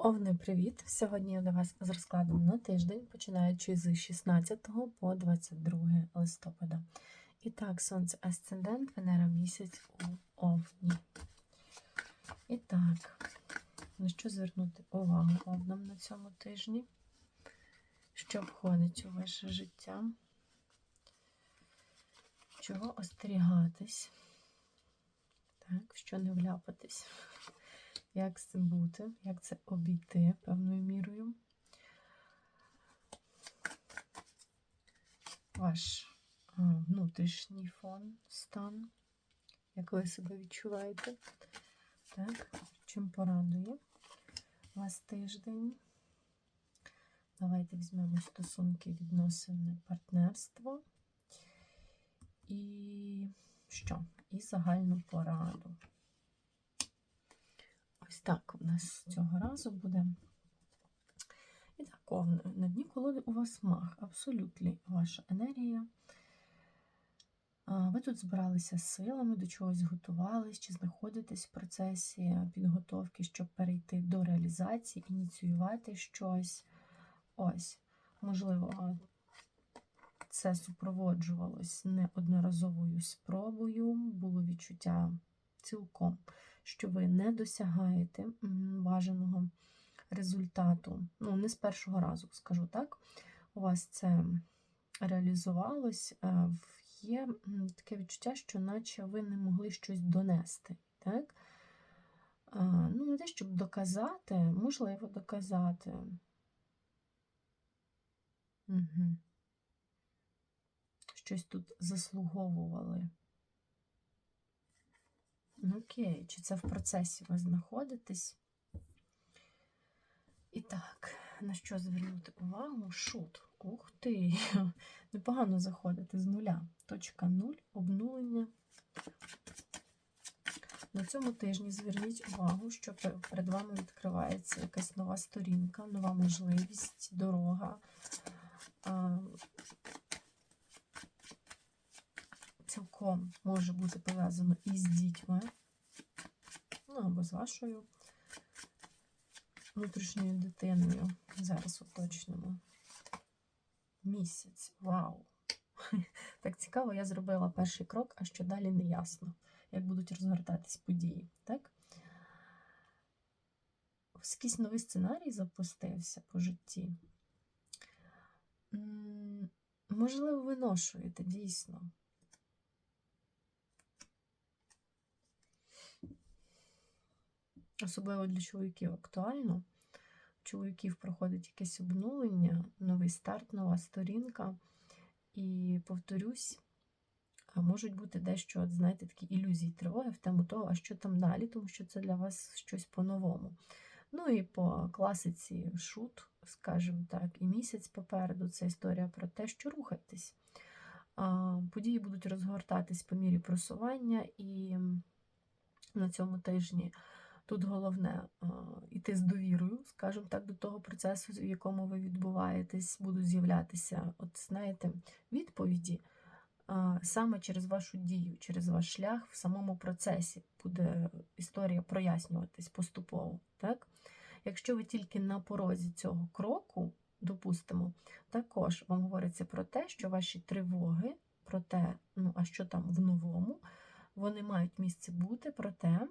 Овни, привіт! Сьогодні я до вас з розкладом на тиждень, починаючи з 16 по 22 листопада. І так, Сонце Асцендент, Венера місяць у Овні. І так, на що звернути увагу овнам на цьому тижні? Що входить у ваше життя? Чого остерігатись? Так, що не вляпатись? Як з цим бути, як це обійти певною мірою. Ваш внутрішній фон, стан, як ви себе відчуваєте. Так, чим порадує вас тиждень. Давайте візьмемо стосунки, відносини, партнерство. І що? І загальну пораду. Ось так у нас цього разу буде. І так, на дні колоди у вас мах, абсолютно ваша енергія. Ви тут збиралися з силами, до чогось готувались, чи знаходитесь в процесі підготовки, щоб перейти до реалізації, ініціювати щось. Ось, можливо, це супроводжувалось неодноразовою спробою, було відчуття цілком що ви не досягаєте бажаного результату. Ну, не з першого разу, скажу так. У вас це реалізувалось, е, є таке відчуття, що наче ви не могли щось донести. Так? Ну, не те, щоб доказати, можливо, доказати. Угу. Щось тут заслуговували. Окей, чи це в процесі ви знаходитесь? І так, на що звернути увагу? Шут. Ух ти! Непогано заходити з нуля. Точка нуль, обнулення. На цьому тижні зверніть увагу, що перед вами відкривається якась нова сторінка, нова можливість, дорога цілком може бути пов'язано із дітьми, ну або з вашою внутрішньою дитиною. Зараз уточнимо. Місяць. Вау! Так цікаво, я зробила перший крок, а що далі не ясно, як будуть розгортатись події. так? Якийсь новий сценарій запустився по житті. Можливо, виношуєте дійсно. Особливо для чоловіків актуально. У чоловіків проходить якесь обнулення, новий старт, нова сторінка. І, повторюсь, можуть бути дещо, от, знаєте, такі ілюзії тривоги в тему того, а що там далі, тому що це для вас щось по-новому. Ну і по класиці шут, скажімо так, і місяць попереду це історія про те, що рухайтесь. Події будуть розгортатись по мірі просування, і на цьому тижні. Тут головне йти з довірою, скажімо так, до того процесу, в якому ви відбуваєтесь, будуть з'являтися, от знаєте, відповіді саме через вашу дію, через ваш шлях в самому процесі буде історія прояснюватись поступово. Так? Якщо ви тільки на порозі цього кроку, допустимо, також вам говориться про те, що ваші тривоги, про те, ну а що там в новому вони мають місце бути, проте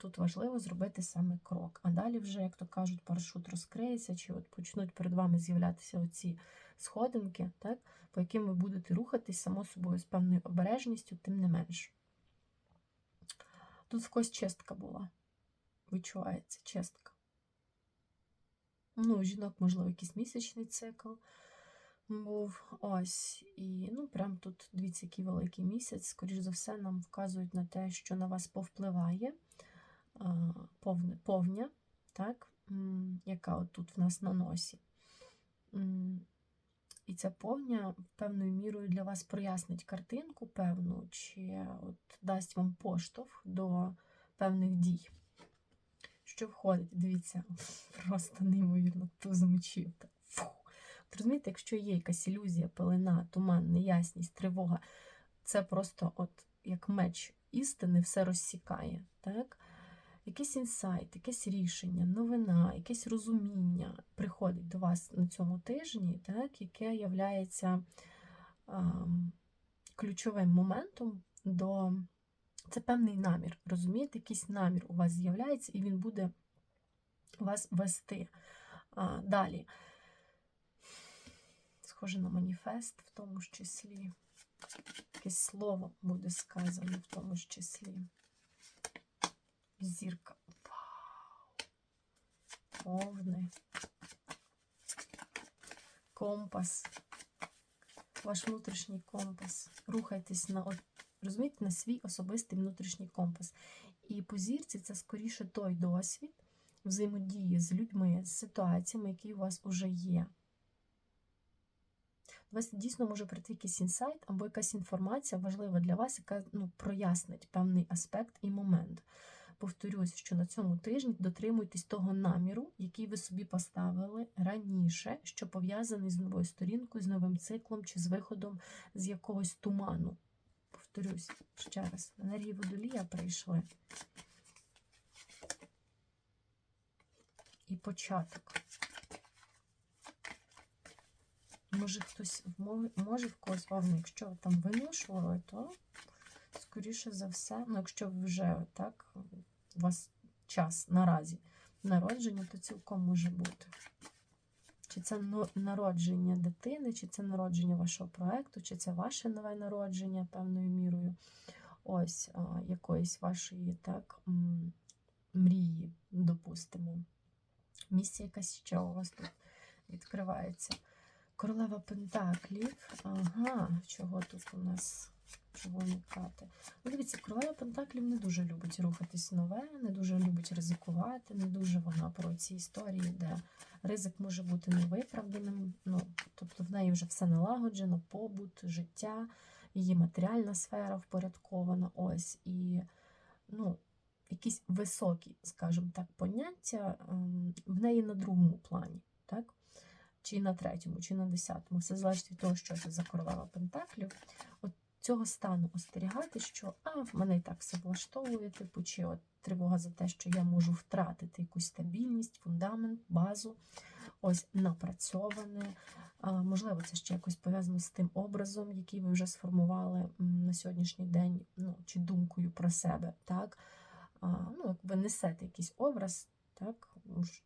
тут важливо зробити саме крок. А далі, вже, як то кажуть, парашут розкриється, чи от почнуть перед вами з'являтися оці сходинки, так, по яким ви будете рухатись, само собою, з певною обережністю, тим не менш. Тут в когось чистка була. Відчувається чистка. Ну, у жінок, можливо, якийсь місячний цикл був ось. І ну, прям тут дивіться, який великий місяць. Скоріш за все, нам вказують на те, що на вас повпливає повня, так, яка от тут в нас на носі. І ця повня певною мірою для вас прояснить картинку певну, чи от дасть вам поштовх до певних дій. Що входить, дивіться, просто неймовірно, туз мечів. Розумієте, якщо є якась ілюзія, пелена, туман, неясність, тривога, це просто от як меч істини все розсікає. так? якийсь інсайт, якесь рішення, новина, якесь розуміння приходить до вас на цьому тижні, так, яке ем, ключовим моментом до. Це певний намір. Розумієте, якийсь намір у вас з'являється, і він буде вас вести. А, Далі. Схоже на маніфест в тому ж числі. Якесь слово буде сказане в тому ж числі. Зірка. Вау! Повний. Компас. Ваш внутрішній компас. Рухайтесь на розумієте, на свій особистий внутрішній компас. І по зірці це скоріше той досвід взаємодії з людьми, з ситуаціями, які у вас вже є. У вас дійсно може прийти якийсь інсайт або якась інформація важлива для вас, яка ну, прояснить певний аспект і момент. Повторюсь, що на цьому тижні дотримуйтесь того наміру, який ви собі поставили раніше, що пов'язаний з новою сторінкою, з новим циклом чи з виходом з якогось туману. Повторюсь ще раз, енергії водолія прийшли. І початок. Може, хтось мо- може в когось вам, якщо ви там виношували, то скоріше за все, ну якщо ви вже так, у вас час наразі народження, то цілком може бути. Чи це народження дитини, чи це народження вашого проекту, чи це ваше нове народження певною мірою, ось якоїсь вашої так, мрії, допустимо. Місія якась ще у вас тут відкривається. Королева Пентаклів. Ага, чого тут у нас? Чого уникати? Ну, дивіться, королева Пентаклів не дуже любить рухатись нове, не дуже любить ризикувати, не дуже вона про ці історії, де ризик може бути невиправданим. Ну, тобто в неї вже все налагоджено, побут, життя, її матеріальна сфера впорядкована. Ось. І ну, якісь високі, скажімо так, поняття ем, в неї на другому плані. так? Чи на третьому, чи на десятому. Все залежить від того, що це за королева Пентаклів. От цього стану остерігати, що а, в мене і так все влаштовує, типу, чи от тривога за те, що я можу втратити якусь стабільність, фундамент, базу, ось напрацьоване. А, можливо, це ще якось пов'язано з тим образом, який ви вже сформували на сьогоднішній день, ну, чи думкою про себе. так? А, ну, як несете якийсь образ, так,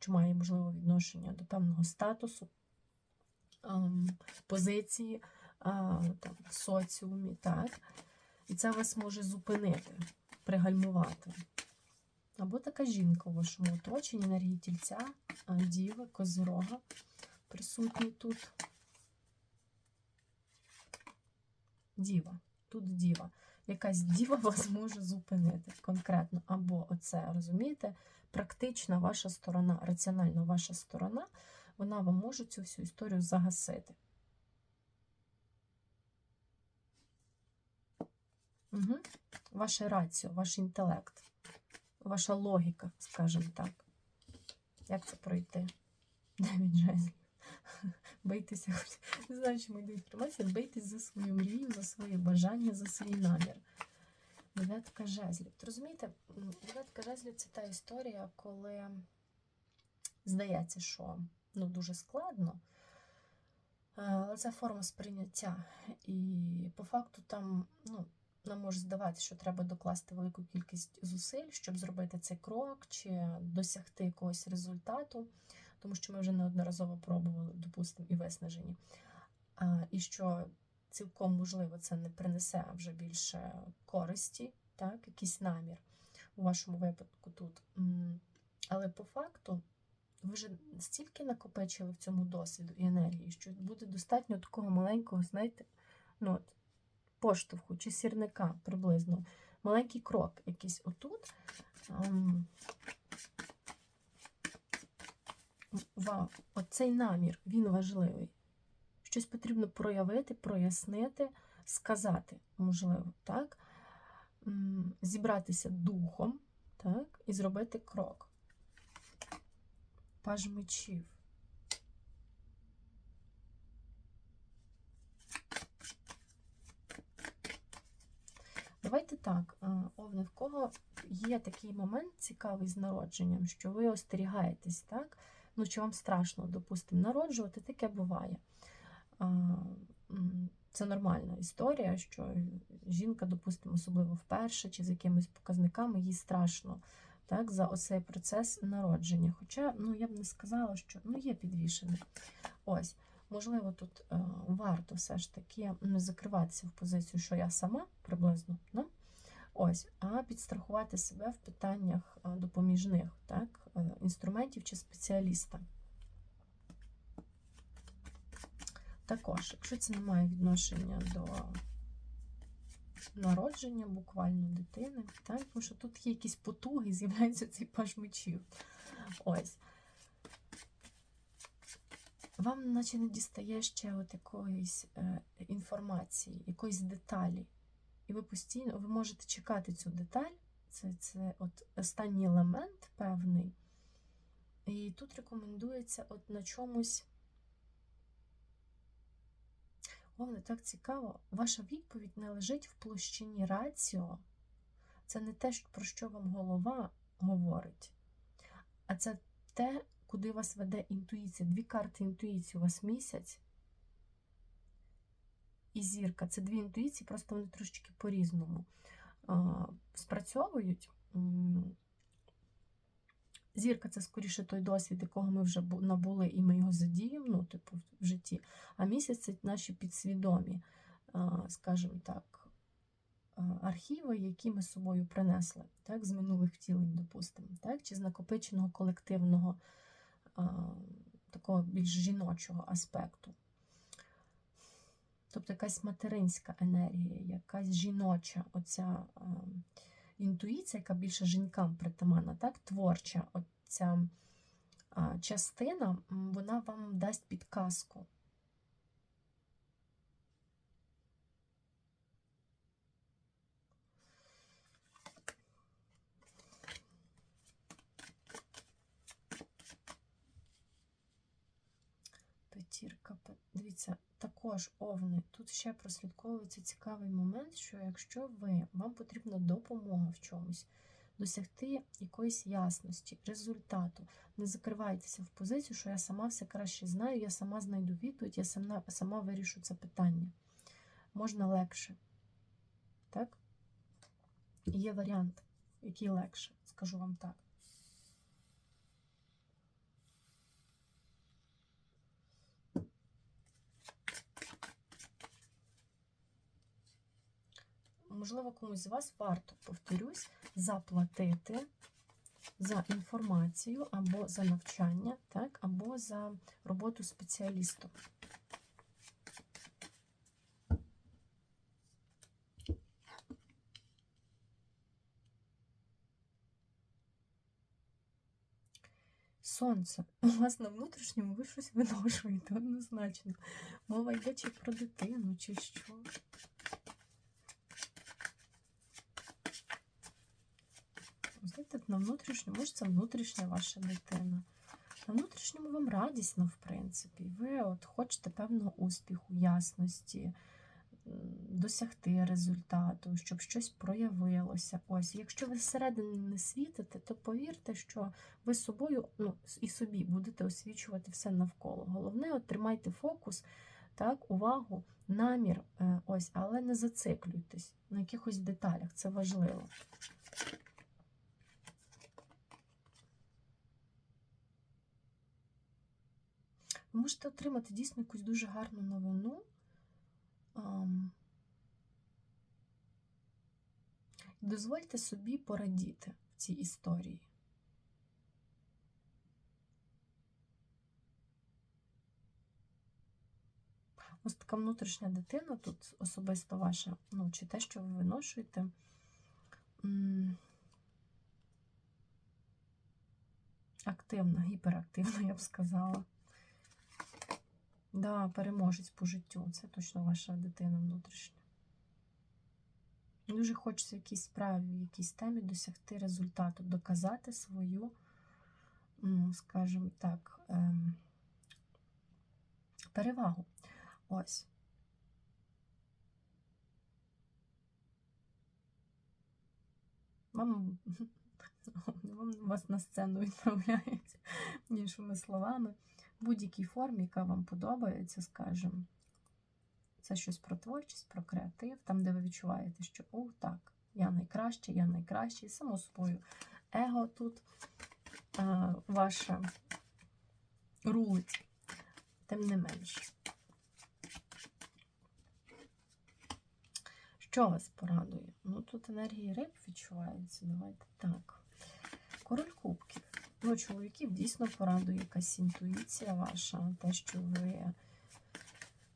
що має можливо відношення до певного статусу, позиції а, там, в соціумі, так, і це вас може зупинити, пригальмувати. Або така жінка у вашому оточенні, енергії тільця, а, діви, козирога присутні тут. Діва, тут діва. Якась діва вас може зупинити конкретно. Або оце, розумієте, практична ваша сторона, раціональна ваша сторона, вона вам може цю всю історію загасити. Угу. Ваше раціо, ваш інтелект, ваша логіка, скажімо так. Як це пройти? Дев'ять жезлів. Бийтеся, не знаю, чому йде інформація, бийтесь за свою мрію, за своє бажання, за свій намір. Дев'ятка жезлів. Розумієте, дев'ятка жезлів це та історія, коли здається, що ну, дуже складно, е, але це форма сприйняття. І по факту там ну, нам може здавати, що треба докласти велику кількість зусиль, щоб зробити цей крок чи досягти якогось результату, тому що ми вже неодноразово пробували, допустимо, і виснажені. І що цілком можливо це не принесе вже більше користі, так, якийсь намір у вашому випадку тут. Але по факту ви вже стільки накопичили в цьому досвіду і енергії, що буде достатньо такого маленького, знаєте, ну от, поштовху чи сірника приблизно. Маленький крок якийсь отут. Ем, Вау, оцей намір, він важливий. Щось потрібно проявити, прояснити, сказати, можливо, так? Зібратися духом, так, і зробити крок. Паж мечів. Давайте так, е, Овни, в кого є такий момент цікавий з народженням, що ви остерігаєтесь, так? Ну, чи вам страшно, допустимо, народжувати, таке буває. Це нормальна історія, що жінка, допустимо, особливо вперше чи з якимись показниками, їй страшно так, за оцей процес народження. Хоча, ну, я б не сказала, що ну, є підвішене. Ось, можливо, тут е, варто все ж таки не закриватися в позицію, що я сама приблизно. Да? Ось, а підстрахувати себе в питаннях е, допоміжних так, е, інструментів чи спеціаліста. Також, якщо це не має відношення до народження буквально дитини, так, тому що тут є якісь потуги, з'являється цей паж мечів. Ось. Вам наче не дістає ще от якоїсь е, інформації, якоїсь деталі. І ви постійно ви можете чекати цю деталь, це, це от останній елемент певний. І тут рекомендується от на чомусь. О, так цікаво. Ваша відповідь не лежить в площині раціо. Це не те, про що вам голова говорить, а це те, куди вас веде інтуїція. Дві карти інтуїції у вас місяць. І зірка. Це дві інтуїції, просто вони трошечки по-різному спрацьовують. Зірка це скоріше той досвід, якого ми вже набули, і ми його задіємо, ну, типу, в житті. А місяць це наші підсвідомі, скажімо так, архіви, які ми з собою принесли, так, з минулих втілень, допустимо, так, чи з накопиченого колективного, такого більш жіночого аспекту. Тобто якась материнська енергія, якась жіноча оця інтуїція, яка більше жінкам притаманна, так, творча От ця частина, вона вам дасть підказку. П'ятірка, дивіться, також овни. Тут ще прослідковується цікавий момент, що якщо ви, вам потрібна допомога в чомусь, досягти якоїсь ясності, результату, не закривайтеся в позицію, що я сама все краще знаю, я сама знайду відповідь, я сама, сама вирішу це питання. Можна легше. Так? Є варіант, який легше, скажу вам так. Можливо, комусь з вас варто, повторюсь, заплатити за інформацію або за навчання, так, або за роботу спеціалістом. Сонце, у вас на внутрішньому ви щось виношуєте однозначно. Мова йде чи про дитину, чи що. Знаєте, на внутрішньому, може, це внутрішня ваша дитина. На внутрішньому вам радісно, в принципі. Ви от хочете певного успіху, ясності, досягти результату, щоб щось проявилося. Ось, якщо ви зсередини не світите, то повірте, що ви собою ну, і собі будете освічувати все навколо. Головне, от тримайте фокус, так, увагу, намір, е, ось, але не зациклюйтесь на якихось деталях, це важливо. Ви можете отримати дійсно якусь дуже гарну новину. Дозвольте собі порадіти в цій історії. Ось така внутрішня дитина, тут особисто ваша, ну, чи те, що ви виношуєте. Активна, гіперактивна, я б сказала. Да, переможець по життю. Це точно ваша дитина внутрішня. Дуже хочеться в якійсь справі, в якійсь темі досягти результату, доказати свою, скажімо так, ем, перевагу. Ось. Вам, вам вас на сцену відправляють, іншими словами, будь-якій формі, яка вам подобається, скажімо. Це щось про творчість, про креатив, там, де ви відчуваєте, що о, так, я найкращий, я найкращий, само собою, его тут а, ваше рулить, тим не менше. Що вас порадує? Ну, тут енергії риб відчуваються. Давайте так. Король кубків. Ну, чоловіків дійсно порадує якась інтуїція ваша, те, що ви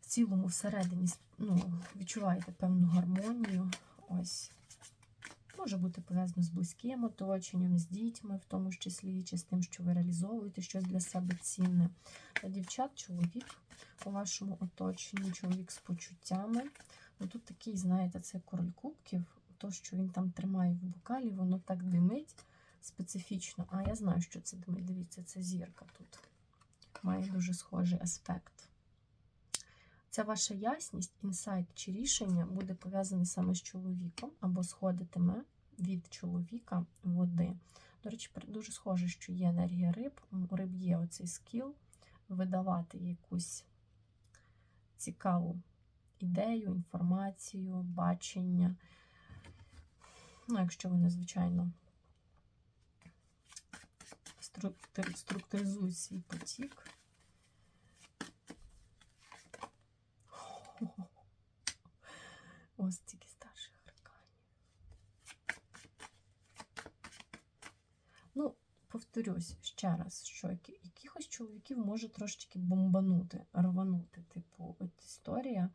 в цілому всередині ну, відчуваєте певну гармонію. Ось. Може бути пов'язано з близьким оточенням, з дітьми, в тому числі, чи з тим, що ви реалізовуєте щось для себе цінне. А дівчат, чоловік у вашому оточенні, чоловік з почуттями. Ну, тут такий, знаєте, це король кубків, то, що він там тримає в бокалі, воно так димить специфічно. А я знаю, що це. Дивіться, це зірка тут. Має дуже схожий аспект. Ця ваша ясність, інсайт чи рішення буде пов'язаний саме з чоловіком, або сходитиме від чоловіка води. До речі, дуже схоже, що є енергія риб. У риб є оцей скіл видавати якусь цікаву ідею, інформацію, бачення. Ну, якщо вони, звичайно, структуризують свій потік. Ось тільки старших арканів. Ну, повторюсь ще раз, що якихось чоловіків може трошечки бомбанути, рванути. Типу, от історія,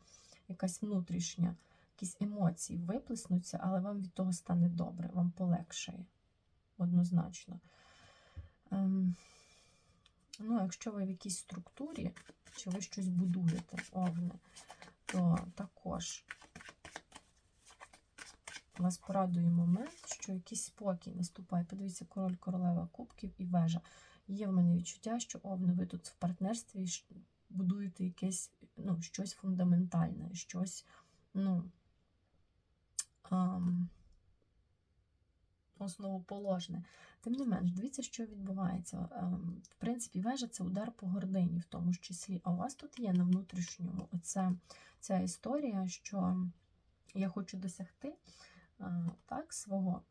якась внутрішня, якісь емоції виплеснуться, але вам від того стане добре, вам полегшає однозначно. Ем, ну, якщо ви в якійсь структурі, чи ви щось будуєте, овне, то також вас порадує момент, що якийсь спокій наступає. Подивіться, король королева кубків і вежа. Є в мене відчуття, що овне, ви тут в партнерстві будуєте якесь ну, щось фундаментальне, щось, ну, ам, основоположне. Тим не менш, дивіться, що відбувається. Ем, в принципі, вежа це удар по гордині, в тому ж числі. А у вас тут є на внутрішньому оця, ця історія, що я хочу досягти так, свого.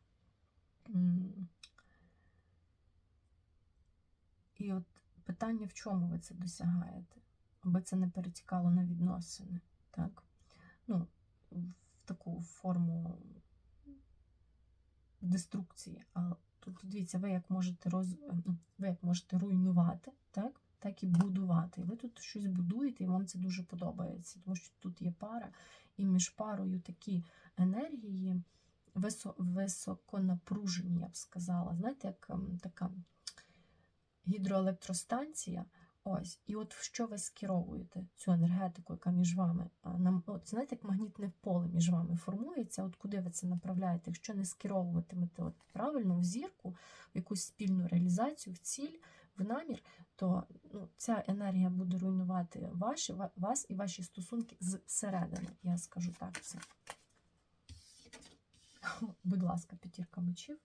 І от питання, в чому ви це досягаєте? Аби це не перетікало на відносини, так? Ну, в таку форму деструкції. А тут дивіться, ви як можете роз... Ну, ви як можете руйнувати, так? так і будувати. Ви тут щось будуєте, і вам це дуже подобається, тому що тут є пара, і між парою такі енергії високонапружені, я б сказала. Знаєте, як ем, така гідроелектростанція. Ось, і от в що ви скеровуєте цю енергетику, яка між вами, нам, от знаєте, як магнітне поле між вами формується, от куди ви це направляєте, якщо не скеровуватимете от правильно в зірку, в якусь спільну реалізацію, в ціль, в намір, то ну, ця енергія буде руйнувати ваші, вас і ваші стосунки зсередини. Я скажу так це. Будь ласка, п'ятірка мечів.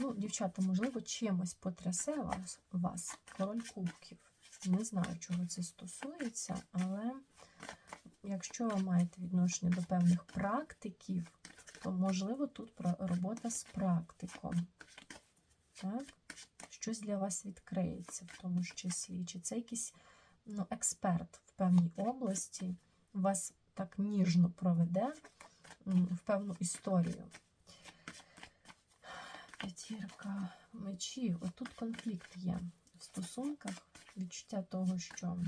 Ну, дівчата, можливо, чимось потрясе вас, вас король кубків. Не знаю, чого це стосується, але якщо ви маєте відношення до певних практиків, то, можливо, тут робота з практиком. Так? Щось для вас відкриється в тому числі. Чи це якийсь ну, експерт в певній області вас так ніжно проведе в певну історію. П'ятірка мечів. Отут конфлікт є в стосунках, відчуття того, що,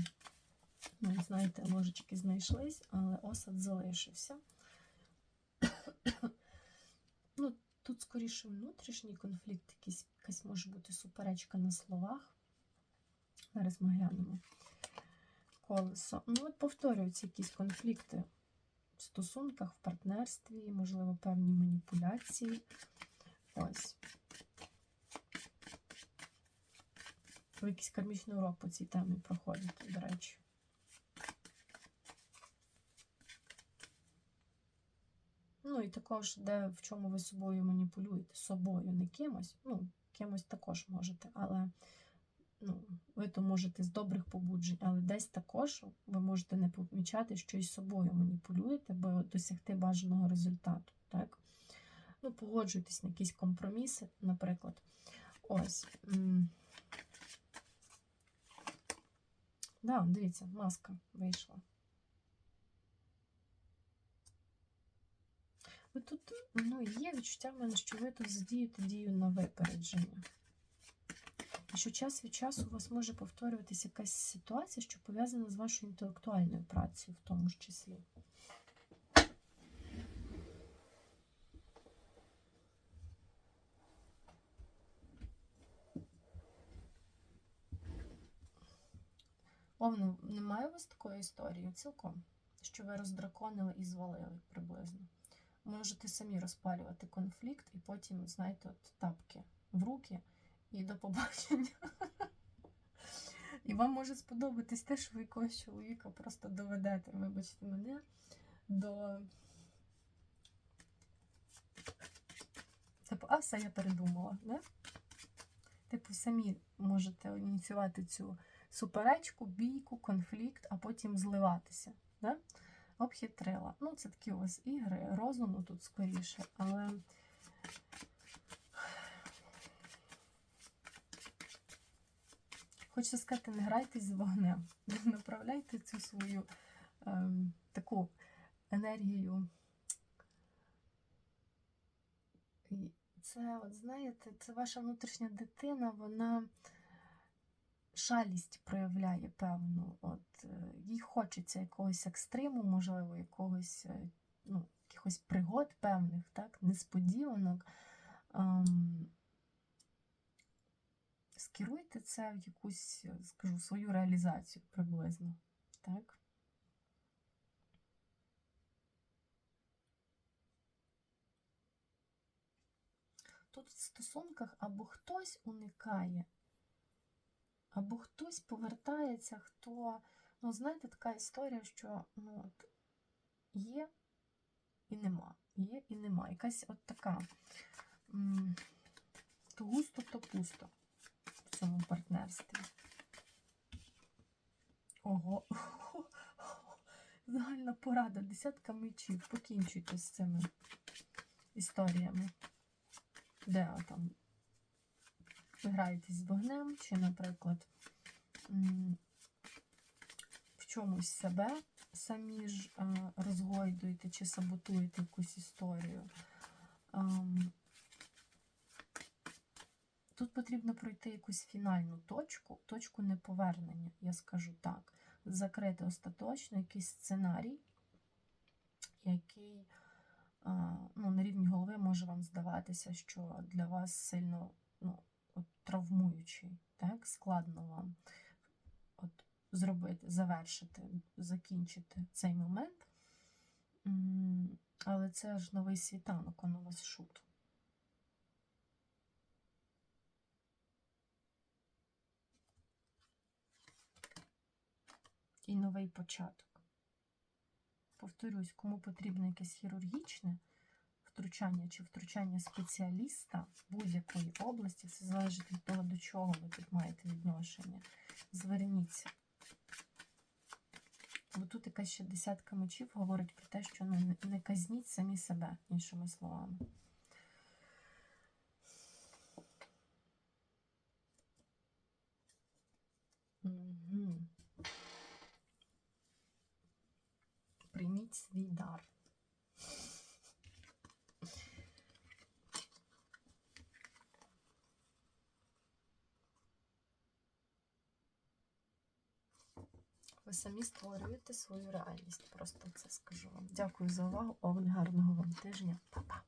ну, знаєте, ложечки знайшлись, але осад залишився. ну, Тут, скоріше, внутрішній конфлікт, якась може бути суперечка на словах. Зараз ми глянемо колесо. Ну, от повторюються якісь конфлікти в стосунках, в партнерстві, можливо, певні маніпуляції. Ось. Ви якийсь кармічний урок по цій темі проходите, до речі. Ну і також, де в чому ви собою маніпулюєте, собою, не кимось. Ну, кимось також можете, але ну, ви то можете з добрих побуджень, але десь також ви можете не помічати, що і собою маніпулюєте, бо досягти бажаного результату. Так? Ну, погоджуйтесь на якісь компроміси, наприклад. Ось. Да, дивіться, маска вийшла. Ви тут, ну, є відчуття в мене, що ви тут задієте дію на випередження. І що час від часу у вас може повторюватися якась ситуація, що пов'язана з вашою інтелектуальною працею, в тому ж числі. Овно, немає у вас такої історії цілком, що ви роздраконили і звалили приблизно. Можете самі розпалювати конфлікт і потім, знаєте, от тапки в руки і до побачення. І вам може сподобатись те, що ви якогось чоловіка просто доведете, вибачте мене, до. Типу, а все я передумала, не? Типу, самі можете ініціювати цю суперечку, бійку, конфлікт, а потім зливатися. Да? Обхитрила. Ну, це такі вас ігри, розуму тут скоріше, але. Хочеться сказати, не грайтесь з вогнем. Направляйте цю свою ем, таку енергію. Це, от знаєте, це ваша внутрішня дитина, вона шалість проявляє певну. От, е, їй хочеться якогось екстриму, можливо, якогось, е, ну, якихось пригод певних, так, несподіванок. Ем, скеруйте це в якусь, е, скажу, свою реалізацію приблизно. Так? Тут в стосунках або хтось уникає, або хтось повертається, хто, ну, знаєте, така історія, що ну, от, є і нема, є і нема. Якась от така то густо, то пусто в цьому партнерстві. Ого, загальна порада, десятка мечів. Покінчуйте з цими історіями. Де там ви граєтесь з вогнем, чи, наприклад, в чомусь себе самі ж е, розгойдуєте чи саботуєте якусь історію. Ем, Тут потрібно пройти якусь фінальну точку, точку неповернення, я скажу так. Закрити остаточно якийсь сценарій, який ну, на рівні голови може вам здаватися, що для вас сильно ну, травмуючий, так? складно вам от, зробити, завершити, закінчити цей момент. Але це ж новий світанок, он у вас шут. і новий початок. Повторюсь, кому потрібно якесь хірургічне втручання чи втручання спеціаліста будь-якої області, це залежить від того, до чого ви тут маєте відношення. Зверніться. Бо тут якась ще десятка мечів говорить про те, що ну, не казніть самі себе, іншими словами. Угу. Прийміть свій дар. Ви самі створюєте свою реальність. Просто це скажу вам. Дякую за увагу. Овен, гарного вам тижня. Па-па.